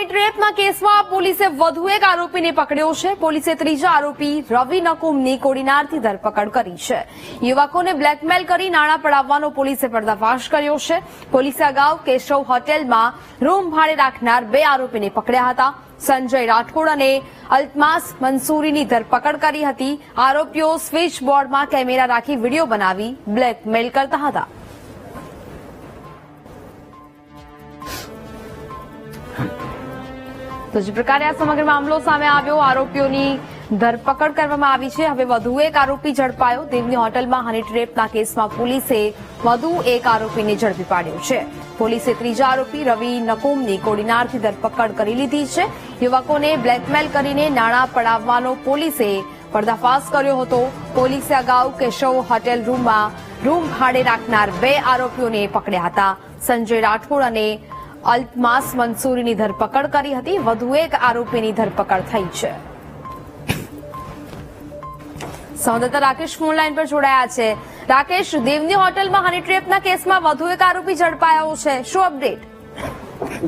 હની ટ્રેપના કેસમાં પોલીસે વધુ એક આરોપીને પકડ્યો છે. પોલીસે ત્રીજા આરોપી રવિ નકુમની કોડીનારથી ધરપકડ કરી છે. યુવકોને બ્લેકમેલ કરી નાણાં પડાવવાનો પોલીસે પર્દાફાશ કર્યો છે. પોલીસે અગાઉ કેશવ હોટેલમાં રૂમ ભાડે રાખનાર બે આરોપીને પકડ્યા હતા. સંજય રાઠોડ અને અલ્તમાસ મંસૂરીની ધરપકડ કરી હતી. આરોપીઓ સ્વિચ બોર્ડમાં કેમેરા રાખી વીડિયો બનાવી બ્લેકમેલ કરતા હતા. તો જે પ્રકારે આ સમગ્ર મામલો સામે આવ્યો, આરોપીઓની ધરપકડ કરવામાં આવી છે. હવે વધુ એક આરોપી ઝડપાયો. દેવની હોટલમાં હની ટ્રેપના કેસમાં પોલીસે વધુ એક આરોપીને ઝડપી પાડ્યો છે. પોલીસે ત્રીજા આરોપી રવિ નકુમની કોડીનારથી ધરપકડ કરી લીધી છે. યુવકોને બ્લેકમેલ કરીને નાણાં પડાવવાનો પોલીસે પર્દાફાશ કર્યો હતો. પોલીસે અગાઉ કેશવ હોટેલ રૂમમાં રૂમ ભાડે રાખનાર બે આરોપીઓને પકડ્યા હતા. સંજય રાઠોડ અને અલ્તમાસ મંસૂરીની ધરપકડ કરી હતી. વધુ એક આરોપીની ધરપકડ થઈ છે. સંવાદદાતા રાકેશ ફોન લાઈન પર જોડાયા છે. રાકેશ, દેવની હોટલમાં હની ટ્રેપના કેસમાં વધુ એક આરોપી ઝડપાયો છે. શું અપડેટ?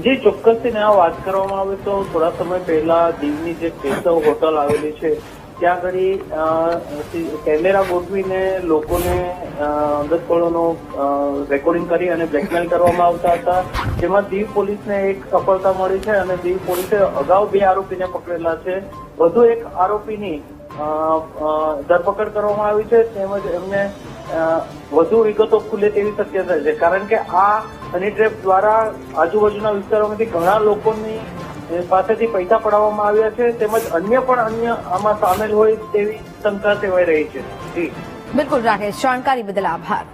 જી, ચોક્કસથી વાત કરવામાં આવે તો થોડા સમય પહેલા દીવની જે કેશવ હોટલ આવેલી છે ત્યાં આગળ કેમેરા ગોઠવીને લોકોને દસ પળોનો રેકોર્ડિંગ કરી અને બ્લેકમેલ કરવામાં આવતા હતા. જેમાં દીવ પોલીસને એક સફળતા મળી છે અને દીવ પોલીસે અગાઉ બે આરોપીને પકડેલા છે. વધુ એક આરોપીની ધરપકડ કરવામાં આવી છે. તેમજ એમને વધુ વિગતો ખુલે તેવી શક્યતા છે. કારણ કે આ હની દ્વારા આજુબાજુના વિસ્તારોમાંથી ઘણા લોકોની પાસેથી પૈસા પડાવવામાં આવ્યા છે, તેમજ અન્ય પણ અન્ય આમાં સામેલ હોય તેવી શંકા સેવાઈ રહી છે. બિલકુલ, રાકેશ, જાણકારી બદલ આભાર.